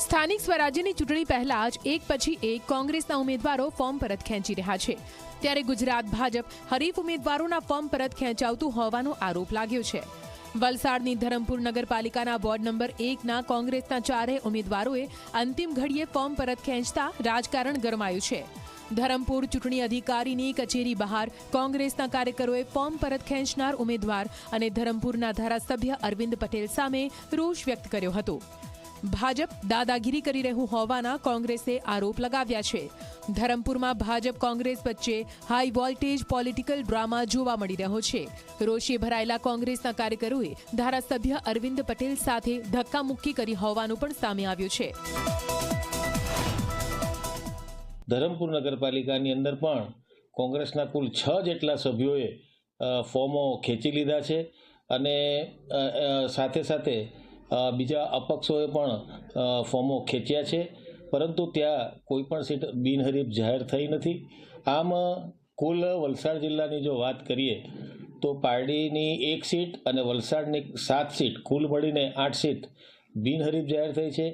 સ્થાનિક સ્વરાજ્યની ચૂંટણી પહેલા જ એક પછી એક કોંગ્રેસના ઉમેદવારો ફોર્મ પરત ખેંચી રહ્યા છે. ત્યારે ગુજરાત ભાજપ હરીફ ઉમેદવારોના ફોર્મ પરત ખેંચાવતું હોવાનો આરોપ લાગ્યો છે. વલસાડની ધરમપુર નગરપાલિકાના વોર્ડ નંબર એકના કોંગ્રેસના ચારેય ઉમેદવારોએ અંતિમ ઘડીએ ફોર્મ પરત ખેંચતા રાજકારણ ગરમાયું છે. ધરમપુર ચૂંટણી અધિકારીની કચેરી બહાર કોંગ્રેસના કાર્યકરોએ ફોર્મ પરત ખેંચનાર ઉમેદવાર અને ધરમપુરના ધારાસભ્ય અરવિંદ પટેલ સામે રોષ વ્યક્ત કર્યો હતો. ભાજપ દાદાગીરી કરી રહ્યું હોવાના કોંગ્રેસે આરોપ લગાવ્યા છે. ધરમપુરમાં ભાજપ કોંગ્રેસ વચ્ચે હાઈ વોલ્ટેજ પોલિટિકલ ડ્રામા જોવા મળી રહ્યો છે. રોષે ભરાયેલા કોંગ્રેસના કાર્યકરોએ ધારાસભ્ય અરવિંદ પટેલ સાથે ધક્કામુક્કી કરી હોવાનું પણ સામે આવ્યું છે. ધરમપુર નગરપાલિકાની અંદર પણ કોંગ્રેસના કુલ છ જેટલા સભ્યોએ ફોર્મો ખેંચી લીધા છે અને સાથે સાથે બીજા અપક્ષોએ પણ ફોર્મો ખેંચ્યા છે. પરંતુ ત્યાં કોઈ પણ સીટ બિનહરીફ જાહેર થઈ નથી. આમ, કુલ વલસાડ જિલ્લાની જો વાત કરીએ, તો પારડીની એક સીટ અને વલસાડની સાત સીટ, કુલ મળીને આઠ સીટ બિનહરીફ જાહેર થઈ છે.